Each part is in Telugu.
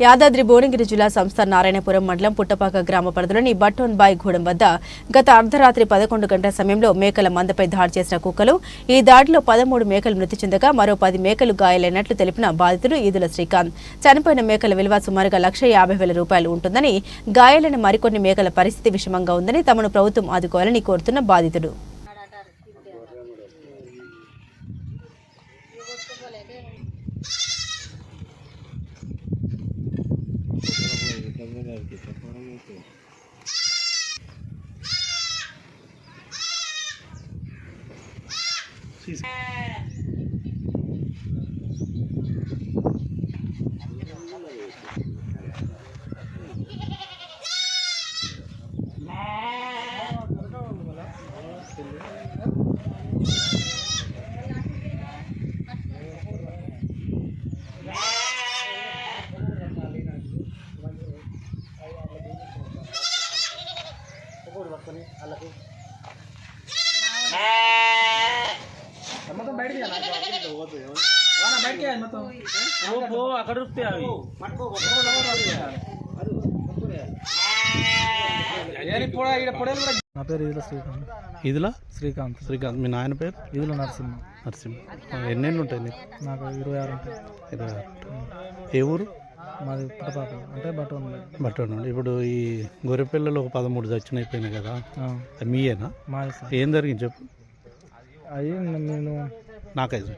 యాదాద్రి భువనగిరి జిల్లా సంస్థ నారాయణపురం మండలం పుట్టపాక గ్రామ పరిధిలోని బట్టోన్ బాయ్ గూడెం వద్ద గత అర్ధరాత్రి పదకొండు గంటల సమయంలో మేకల మందపై దాడి చేసిన కుక్కలు ఈ దాడిలో పదమూడు మేకలు మృతి చెందగా మరో పది మేకలు గాయాలైనట్లు తెలిపిన బాధితుడు ఈదుల శ్రీకాంత్. చనిపోయిన మేకల విలువ సుమారుగా లక్ష యాభై వేల రూపాయలు ఉంటుందని గాయాలైన మరికొన్ని మేకల పరిస్థితి విషమంగా ఉందని తమను ప్రభుత్వం ఆదుకోవాలని కోరుతున్న బాధితుడు. 저번에 이렇게 잡고 하면서. Thank you. మొత్తం బయటికి బయటికి మొత్తం పో అక్కడ అవి నా పేరు ఇదిలో శ్రీకాంత్ ఇదిలా శ్రీకాంత్ శ్రీకాంత్ మీ నాయన పేరు ఇదిలో నరసింహ నరసింహ ఎన్నెన్ని ఉంటాయి నీకు నాకు ఇరవై ఆరు ఉంటాయి ఇరవై ఆరు ఏ ఊరు మాది పుట్టపాక అంటే బట్ట ఉంది బట్ట నుండి. ఇప్పుడు ఈ గొర్రె పిల్లలు ఒక పదమూడు దచ్చిన అయిపోయినాయి కదా అది మీయేనా? మాది సార్. ఏం జరిగింది చెప్పు. అయ్యి నేను నాకైదు.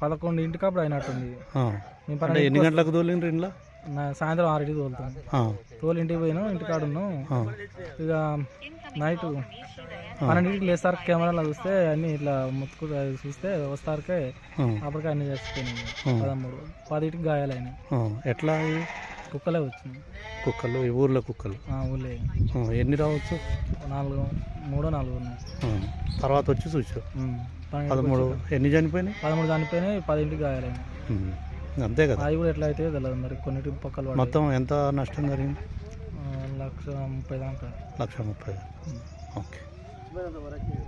పదకొండు అయినట్టుంది. నేను అంటే పన్నెండు ఎన్ని గంటలకు తోలిండ్రు ఇంట్లో సాయంత్రం ఆరింటికి తోలుతాను. తోలు ఇంటికి పోయినాం ఇంటికాడ ఉన్నాం ఆ. ఇక నైట్ పన్నెండింటికి లేస్తారు కెమెరాలో చూస్తే అన్ని ఇట్లా ముత్తుకు చూస్తే వస్తారకే. అప్పటికే అన్ని చచ్చిపోయినాయి. పదమూడు పదింటికి గాయాలైనాయి ఆ. ఎట్లా? కుక్కలే వచ్చినాయి కుక్కలు ఈ ఊర్లో కుక్కలు ఆ. ఎన్ని రావచ్చు నాలుగు మూడో నాలుగు ఉన్నాయి. తర్వాత వచ్చి. పన్నెండుకి పదమూడు ఎన్ని చనిపోయినాయి పదమూడు చనిపోయినాయి పదింటికి గాయాలైనాయి. అంతే కదా అవి కూడా ఎట్లా అయితే తెలియదు మరి కొన్నిటి పక్కలు. మొత్తం ఎంత నష్టం జరిగింది లక్ష ముప్పై దాకా లక్ష ముప్పై వేలు. ఓకే